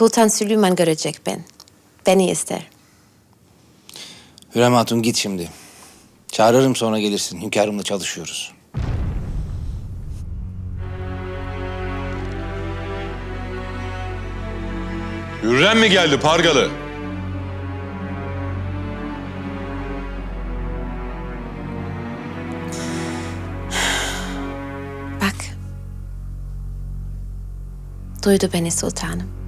Sultan Süleyman görecek ben. Beni ister. Hürrem Hatun git şimdi. Çağırırım sonra gelirsin. Hünkârımla çalışıyoruz. Hürrem mi geldi Pargalı? Bak. Duydu beni sultanım.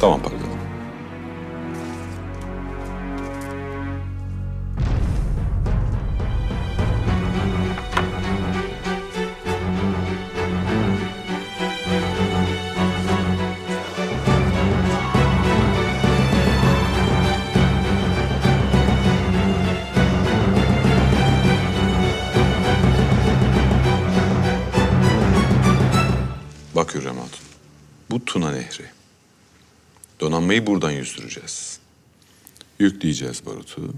Tamam Pargalı. Bak Hürrem Hatun. Bu Tuna Nehri. Donanmayı buradan yüzdüreceğiz. Yükleyeceğiz barutu,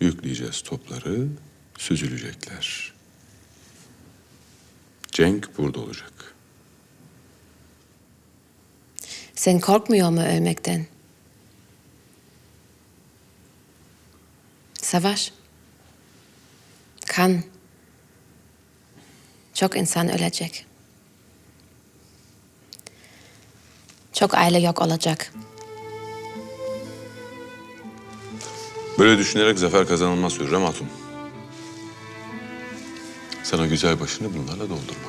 yükleyeceğiz topları, süzülecekler. Cenk burada olacak. Sen korkmuyor mu ölmekten? Savaş. Kan. Çok insan ölecek. Çok aile yok olacak. Böyle düşünerek zafer kazanılmaz Hürrem Hatun. Sana güzel başını bunlarla doldurma.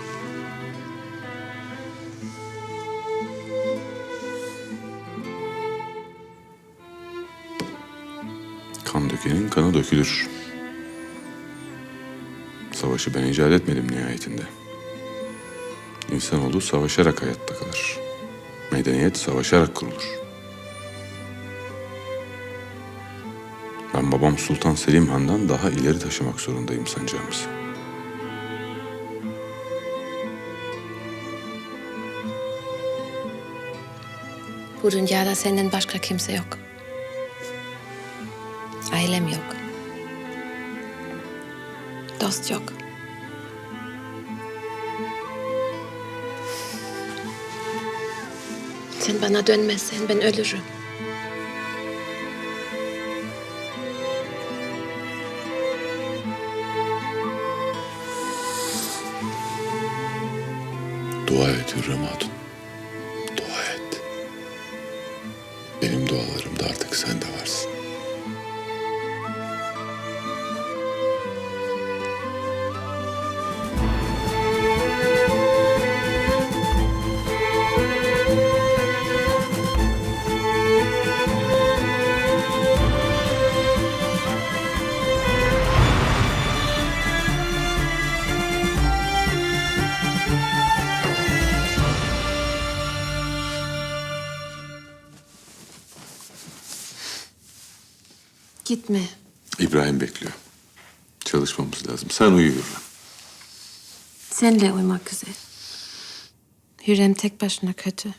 Kan dökenin kanı dökülür. Savaşı ben icat etmedim nihayetinde. İnsanoğlu savaşarak hayatta kalır. Medeniyet savaşarak kurulur. Ben babam Sultan Selim Han'dan daha ileri taşımak zorundayım sancağımızı. Bu dünyada senden başka kimse yok. Ailem yok. Dost yok. Sen bana dönmezsen ben ölürüm. Dua et Hürrem Hatun. Dua et. Benim dualarımda artık sen de varsın. Gitme. İbrahim bekliyor. Çalışmamız lazım. Sen uyu Hürrem. Senle uyumak güzel. Hürrem tek başına kötü.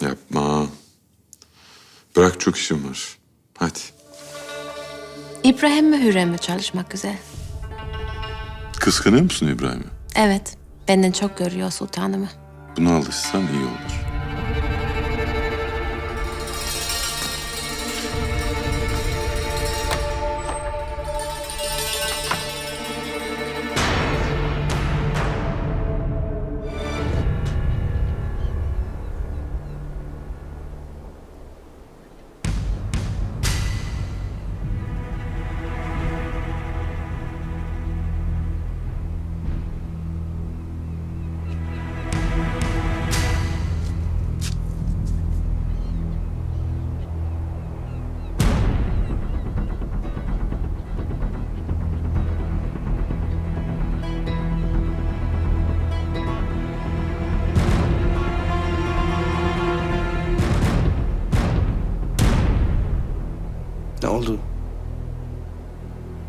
Yapma. Bırak çok işim var. Hadi. İbrahim mi Hürrem mi çalışmak güzel? Kıskanıyor musun İbrahim'i? Evet. Benden çok görüyor sultanımı. Buna alışsan iyi olur.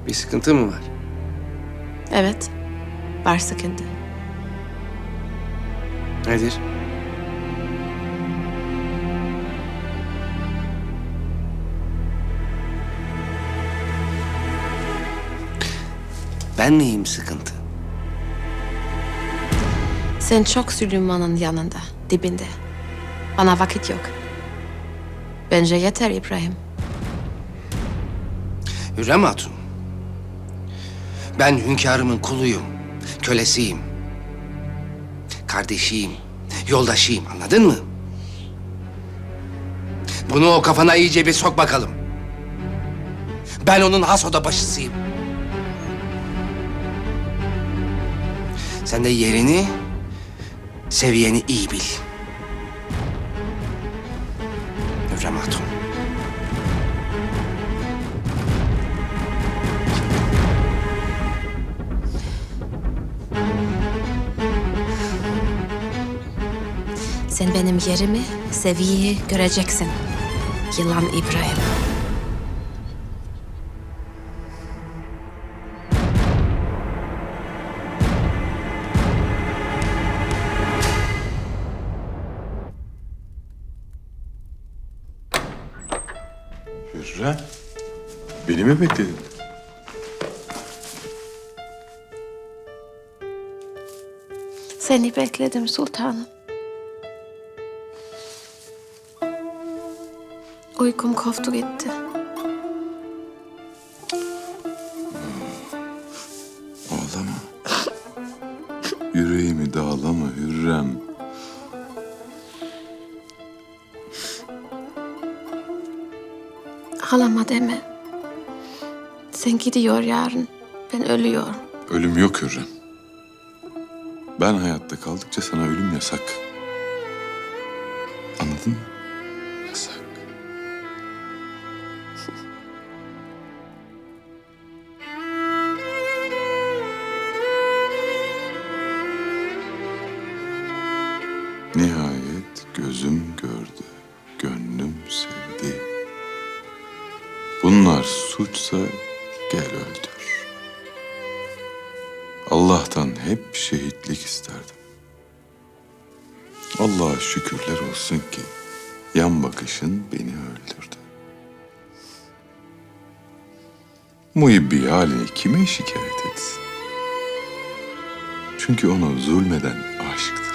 Bir sıkıntı mı var? Evet. Var sıkıntı. Nedir? Ben neyim sıkıntı? Sen çok Süleyman'ın yanında, dibinde. Bana vakit yok. Bence yeter İbrahim. Hürrem Hatun. Ben hünkârımın kuluyum, kölesiyim. Kardeşiyim, yoldaşıyım anladın mı? Bunu o kafana iyice bir sok bakalım. Ben onun has oda başısıyım. Sen de yerini, seviyeni iyi bil. Hürrem Hatun. Benim yerimi, seviyeyi göreceksin. Yılan İbrahim. Hürrem. Beni mi bekledin? Seni bekledim sultanım. Uykum koptu gitti. Ağlama. Yüreğimi dağlama Hürrem. Halama deme. Sen gidiyor yarın. Ben ölüyorum. Ölüm yok Hürrem. Ben hayatta kaldıkça sana ölüm yasak. Anladın mı? Nihayet gözüm gördü, gönlüm sevdi. Bunlar suçsa gel öldür. Allah'tan hep şehitlik isterdim. Allah'a şükürler olsun ki yan bakışın beni öldürdü. Muhibbi halini kime şikayet etsin? Çünkü ona zulmeden aşktı.